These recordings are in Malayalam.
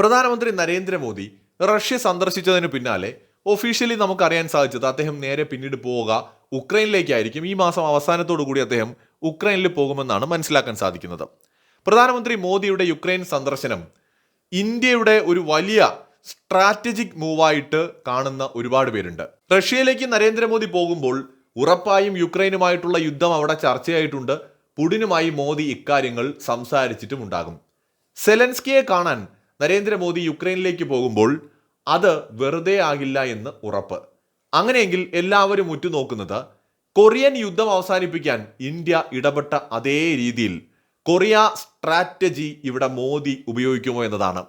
പ്രധാനമന്ത്രി നരേന്ദ്രമോദി റഷ്യ സന്ദർശിച്ചതിന് പിന്നാലെ ഒഫീഷ്യലി നമുക്കറിയാൻ സാധിച്ചത് അദ്ദേഹം നേരെ പിന്നീട് പോവുക ഉക്രൈനിലേക്കായിരിക്കും. ഈ മാസം അവസാനത്തോടു കൂടി അദ്ദേഹം ഉക്രൈനിൽ പോകുമെന്നാണ് മനസ്സിലാക്കാൻ സാധിക്കുന്നത്. പ്രധാനമന്ത്രി മോദിയുടെ യുക്രൈൻ സന്ദർശനം ഇന്ത്യയുടെ ഒരു വലിയ സ്ട്രാറ്റജിക് മൂവായിട്ട് കാണുന്ന ഒരുപാട് പേരുണ്ട്. റഷ്യയിലേക്ക് നരേന്ദ്രമോദി പോകുമ്പോൾ ഉറപ്പായും യുക്രൈനുമായിട്ടുള്ള യുദ്ധം അവിടെ ചർച്ചയായിട്ടുണ്ട്. പുടിനുമായി മോദി ഇക്കാര്യങ്ങൾ സംസാരിച്ചിട്ടുമുണ്ടാകും. സെലൻസ്കിയെ കാണാൻ നരേന്ദ്രമോദി യുക്രൈനിലേക്ക് പോകുമ്പോൾ അത് വെറുതെ ആകില്ല എന്ന് ഉറപ്പ്. അങ്ങനെയെങ്കിൽ എല്ലാവരും ഉറ്റുനോക്കുന്നത് കൊറിയൻ യുദ്ധം അവസാനിപ്പിക്കാൻ ഇന്ത്യ ഇടപെട്ട അതേ രീതിയിൽ കൊറിയ സ്ട്രാറ്റജി ഇവിടെ മോദി ഉപയോഗിക്കുമോ എന്നതാണ്.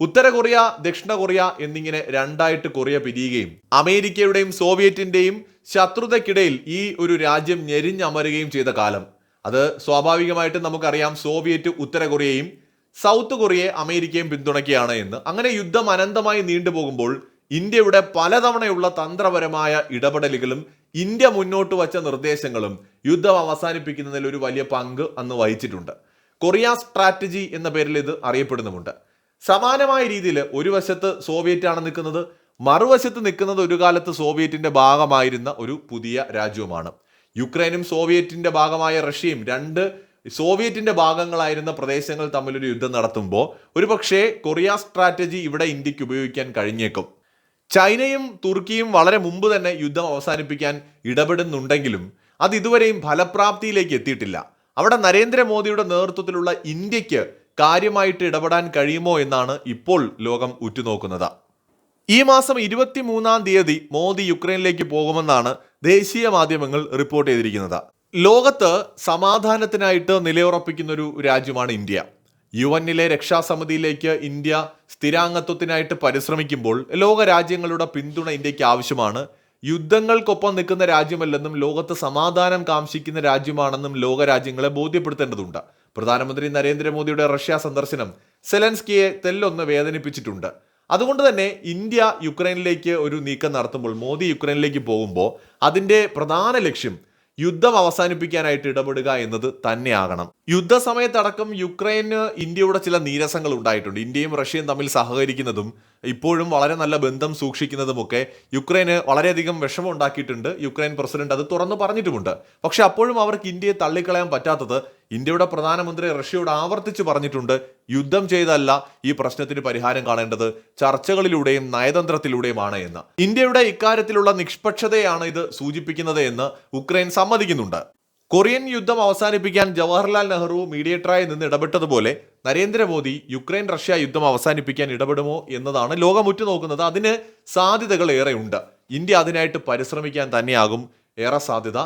ഉത്തര കൊറിയ ദക്ഷിണ കൊറിയ എന്നിങ്ങനെ രണ്ടായിട്ട് കൊറിയ പിരിയുകയും അമേരിക്കയുടെയും സോവിയറ്റിന്റെയും ശത്രുതയ്ക്കിടയിൽ ഈ ഒരു രാജ്യം ഞെരിഞ്ഞമരുകയും ചെയ്ത കാലം. അത് സ്വാഭാവികമായിട്ടും നമുക്കറിയാം സോവിയറ്റ് ഉത്തര കൊറിയയും സൗത്ത് കൊറിയയെ അമേരിക്കയും പിന്തുണയ്ക്കുകയാണ് എന്ന്. അങ്ങനെ യുദ്ധം അനന്തമായി നീണ്ടുപോകുമ്പോൾ ഇന്ത്യയുടെ പലതവണയുള്ള തന്ത്രപരമായ ഇടപെടലുകളും ഇന്ത്യ മുന്നോട്ട് വച്ച നിർദ്ദേശങ്ങളും യുദ്ധം അവസാനിപ്പിക്കുന്നതിൽ ഒരു വലിയ പങ്ക് അന്ന് വഹിച്ചിട്ടുണ്ട്. കൊറിയ സ്ട്രാറ്റജി എന്ന പേരിൽ ഇത് അറിയപ്പെടുന്നുമുണ്ട്. സമാനമായ രീതിയിൽ ഒരു വശത്ത് സോവിയറ്റ് ആണ് നിൽക്കുന്നത് മറുവശത്ത് നിൽക്കുന്നത് ഒരു കാലത്ത് സോവിയറ്റിന്റെ ഭാഗമായിരുന്ന ഒരു പുതിയ രാജ്യവുമാണ്. യുക്രൈനും സോവിയറ്റിന്റെ ഭാഗമായ റഷ്യയും രണ്ട് സോവിയറ്റിന്റെ ഭാഗങ്ങളായിരുന്ന പ്രദേശങ്ങൾ തമ്മിലൊരു യുദ്ധം നടത്തുമ്പോൾ ഒരുപക്ഷേ കൊറിയ സ്ട്രാറ്റജി ഇവിടെ ഇന്ത്യയ്ക്ക് ഉപയോഗിക്കാൻ കഴിഞ്ഞേക്കും. ചൈനയും തുർക്കിയും വളരെ മുമ്പ് തന്നെ യുദ്ധം അവസാനിപ്പിക്കാൻ ഇടപെടുന്നുണ്ടെങ്കിലും അത് ഇതുവരെയും ഫലപ്രാപ്തിയിലേക്ക് എത്തിയിട്ടില്ല. അവിടെ നരേന്ദ്രമോദിയുടെ നേതൃത്വത്തിലുള്ള ഇന്ത്യയ്ക്ക് കാര്യമായിട്ട് ഇടപെടാൻ കഴിയുമോ എന്നാണ് ഇപ്പോൾ ലോകം ഉറ്റുനോക്കുന്നത്. ഈ മാസം ഇരുപത്തി മൂന്നാം തീയതി മോദി യുക്രൈനിലേക്ക് പോകുമെന്നാണ് ദേശീയ മാധ്യമങ്ങൾ റിപ്പോർട്ട് ചെയ്തിരിക്കുന്നത്. ലോകത്ത് സമാധാനത്തിനായിട്ട് നിലയുറപ്പിക്കുന്ന ഒരു രാജ്യമാണ് ഇന്ത്യ. യു എന്നിലെ രക്ഷാസമിതിയിലേക്ക് ഇന്ത്യ സ്ഥിരാംഗത്വത്തിനായിട്ട് പരിശ്രമിക്കുമ്പോൾ ലോക രാജ്യങ്ങളുടെ പിന്തുണ ഇന്ത്യയ്ക്ക് ആവശ്യമാണ്. യുദ്ധങ്ങൾക്കൊപ്പം നിൽക്കുന്ന രാജ്യമല്ലെന്നും ലോകത്ത് സമാധാനം കാംക്ഷിക്കുന്ന രാജ്യമാണെന്നും ലോക രാജ്യങ്ങളെ ബോധ്യപ്പെടുത്തേണ്ടതുണ്ട്. പ്രധാനമന്ത്രി നരേന്ദ്രമോദിയുടെ റഷ്യ സന്ദർശനം സെലൻസ്കിയെ തെല്ലൊന്ന് വേദനിപ്പിച്ചിട്ടുണ്ട്. അതുകൊണ്ട് തന്നെ ഇന്ത്യ യുക്രൈനിലേക്ക് ഒരു നീക്കം നടത്തുമ്പോൾ മോദി യുക്രൈനിലേക്ക് പോകുമ്പോൾ അതിന്റെ പ്രധാന ലക്ഷ്യം യുദ്ധം അവസാനിപ്പിക്കാനായിട്ട് ഇടപെടുക എന്നത് തന്നെയാകണം. യുദ്ധസമയത്തടക്കം യുക്രൈന് ഇന്ത്യയുടെ ചില നീരസങ്ങൾ ഉണ്ടായിട്ടുണ്ട്. ഇന്ത്യയും റഷ്യയും തമ്മിൽ സഹകരിക്കുന്നതും ഇപ്പോഴും വളരെ നല്ല ബന്ധം സൂക്ഷിക്കുന്നതുമൊക്കെ യുക്രൈന് വളരെയധികം വിഷമം ഉണ്ടാക്കിയിട്ടുണ്ട് യുക്രൈൻ പ്രസിഡന്റ് അത് തുറന്നു പറഞ്ഞിട്ടുമുണ്ട്. പക്ഷെ അപ്പോഴും അവർക്ക് ഇന്ത്യയെ തള്ളിക്കളയാൻ പറ്റാത്തത് ഇന്ത്യയുടെ പ്രധാനമന്ത്രി റഷ്യയോട് ആവർത്തിച്ച് പറഞ്ഞിട്ടുണ്ട് യുദ്ധം ചെയ്തല്ല ഈ പ്രശ്നത്തിന് പരിഹാരം കാണേണ്ടത്. ചർച്ചകളിലൂടെയും നയതന്ത്രത്തിലൂടെയുമാണ് എന്ന്. ഇന്ത്യയുടെ ഇക്കാര്യത്തിലുള്ള നിഷ്പക്ഷതയാണ് ഇത് സൂചിപ്പിക്കുന്നത് എന്ന് ഉക്രൈൻ സമ്മതിക്കുന്നുണ്ട്. കൊറിയൻ യുദ്ധം അവസാനിപ്പിക്കാൻ ജവഹർലാൽ നെഹ്റു മീഡിയേറ്ററായി നിന്ന് ഇടപെട്ടതുപോലെ നരേന്ദ്രമോദി യുക്രൈൻ റഷ്യ യുദ്ധം അവസാനിപ്പിക്കാൻ ഇടപെടുമോ എന്നതാണ് ലോകം ഉറ്റുനോക്കുന്നത് അതിന് സാധ്യതകൾ ഏറെയുണ്ട്. ഇന്ത്യ അതിനായിട്ട് പരിശ്രമിക്കാൻ തന്നെയാകും ഏറെ സാധ്യത.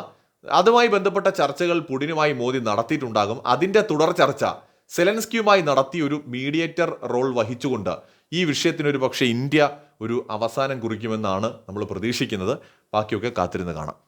അതുമായി ബന്ധപ്പെട്ട ചർച്ചകൾ പുടിനുമായി മോദി നടത്തിയിട്ടുണ്ടാകും. അതിന്റെ തുടർ ചർച്ച സെലൻസ്കിയുമായി നടത്തിയ ഒരു മീഡിയേറ്റർ റോൾ വഹിച്ചുകൊണ്ട് ഈ വിഷയത്തിനൊരു പക്ഷേ ഇന്ത്യ ഒരു അവസാനം കുറിക്കുമെന്നാണ് നമ്മൾ പ്രതീക്ഷിക്കുന്നത്. ബാക്കിയൊക്കെ കാത്തിരുന്ന് കാണാം.